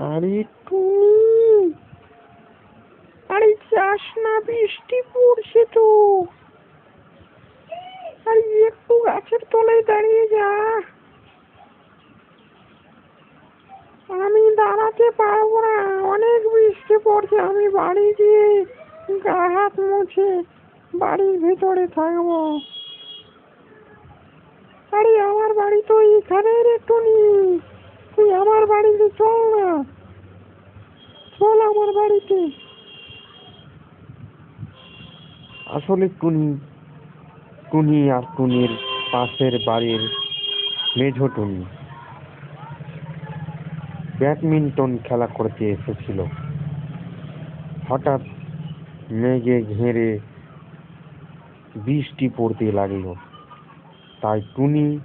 আরে টুনি আরে যাস না, বৃষ্টি পড়ছে তো। আরে একটু গাছের তলায় দাঁড়িয়ে যা। আমি দাঁড়াতে পারব না। অনেক বৃষ্টি পড়ছে, আমি বাড়ি গিয়ে গা হাত মুছে বাড়ির ভেতরে থাকব। আরে আমার বাড়ি তো এখানে রে টুনি। আমার বাড়িতে চল না। চল আমার বাড়িতে। আসলে টুনি টুনি আর টুনির পাশের বাড়ির মেঝো টুনি ব্যাডমিন্টন খেলা করতে এসেছিল। হঠাৎ মেঘে ঘেরে বৃষ্টি পড়তে লাগল। তাই টুনি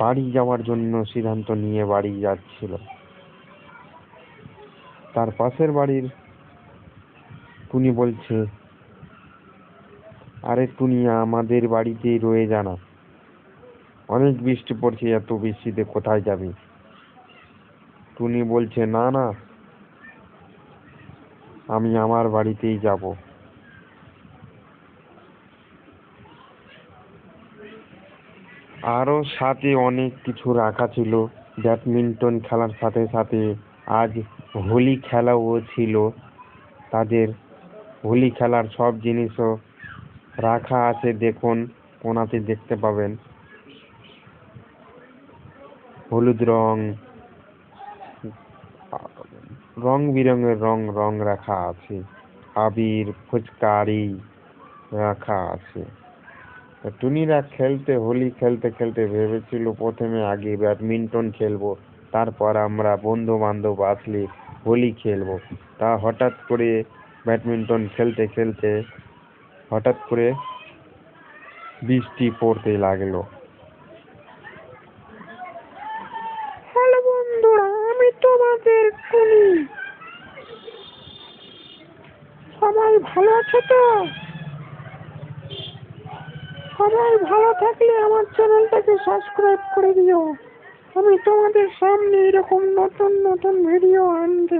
বাড়ি যাওয়ার জন্য সিদ্ধান্ত নিয়ে বাড়ি যাচ্ছিল। তার পাশের বাড়ির টুনি বলছে, আরে টুনি, আমাদের বাড়িতেই রয়ে জানা অনেক বৃষ্টি পড়ছে, এত বৃষ্টিতে কোথায় যাবি? টুনি বলছে, না না, আমি আমার বাড়িতেই যাব। আরও সাথে অনেক কিছু রাখা ছিল। ব্যাডমিন্টন খেলার সাথে সাথে আজ হোলি খেলাও ছিল। তাদের হোলি খেলার সব জিনিসও রাখা আছে দেখুন, কোনাতে দেখতে পাবেন। হলুদ রং রং বেরঙের রং রং রাখা আছে। আবির, ফুচকারি রাখা আছে। টুনিরা খেলতে, হোলি খেলতে খেলতে ভেবেছিল প্রথমে আগে ব্যাডমিন্টন খেলব, তারপর আমরা বন্ধু বান্ধব আসলে হোলি খেলব। তা হঠাৎ করে ব্যাডমিন্টন খেলতে খেলতে হঠাৎ করে বৃষ্টি পড়তে লাগল। সবাই ভালো আছে তো? সবাই ভালো থাকলে আমার চ্যানেলটাকে সাবস্ক্রাইব করে দিও। আমি তোমাদের সামনে এরকম নতুন নতুন ভিডিও আনতে,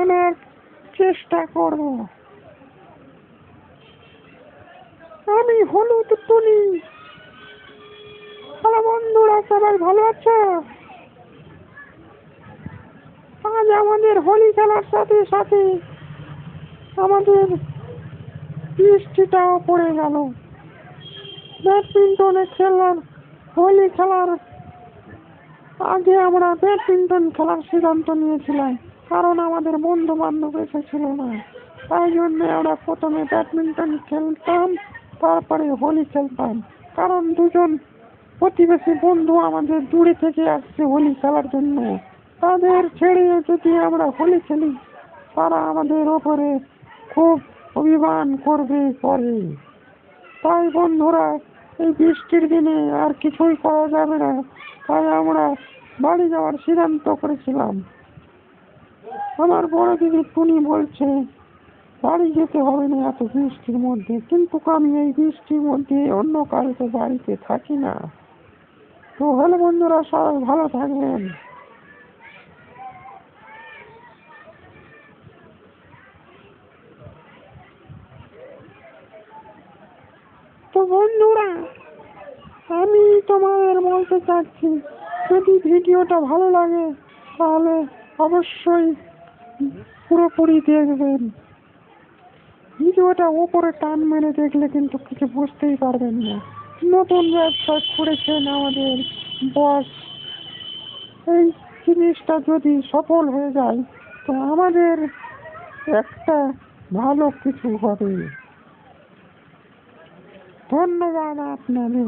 আনার চেষ্টা করব। আমি হলুদ টুনি। হ্যালো বন্ধুরা, সবাই ভালো আছো? আজ আমাদের হোলি খেলার সাথে সাথে আমাদের বৃষ্টিটাও পড়ে গেল। ব্যাডমিন্টনে খেলার হোলি খেলার আগে আমরা ব্যাডমিন্টন খেলার সিদ্ধান্ত নিয়েছিলাম, কারণ আমাদের বন্ধু বান্ধব এসেছিল না। তাই জন্য আমরা প্রথমে ব্যাডমিন্টন খেলতাম, তারপরে হোলি খেলতাম। কারণ দুজন প্রতিবেশী বন্ধু আমাদের দূরে থেকে আসছে হোলি খেলার জন্য। তাদের ছেড়ে যদি আমরা হোলি খেলি, তারা আমাদের ওপরে খুব অভিমান করবে পরে। তাই বন্ধুরা, এই বৃষ্টির দিনে আর কিছুই করা যাবে না। তাই আমরা বাড়ি যাওয়ার সিদ্ধান্ত করেছিলাম। আমার বড় দিদি টুনি বলছে, বাড়ি যেতে হবে না এত বৃষ্টির মধ্যে। কিন্তু আমি এই বৃষ্টির মধ্যে অন্য কারোতে বাড়িতে থাকি না। তো হ্যালো বন্ধুরা, সবাই ভালো থাকবেন তো বন্ধুরা, আমি তোমাদের বলতে চাচ্ছি, যদি ভিডিওটা ভালো লাগে, তাহলে অবশ্যই পুরোপুরি দেখবেন। ভিডিওটা ওপরে টান মেরে দেখলে কিন্তু কিছু বুঝতেই পারবেন না। নতুন ব্যবসা করেছেন আমাদের বস এই জিনিসটা যদি সফল হয়ে যায়, তো আমাদের একটা ভালো কিছু হবে। ধন্যবাদ আপনাদের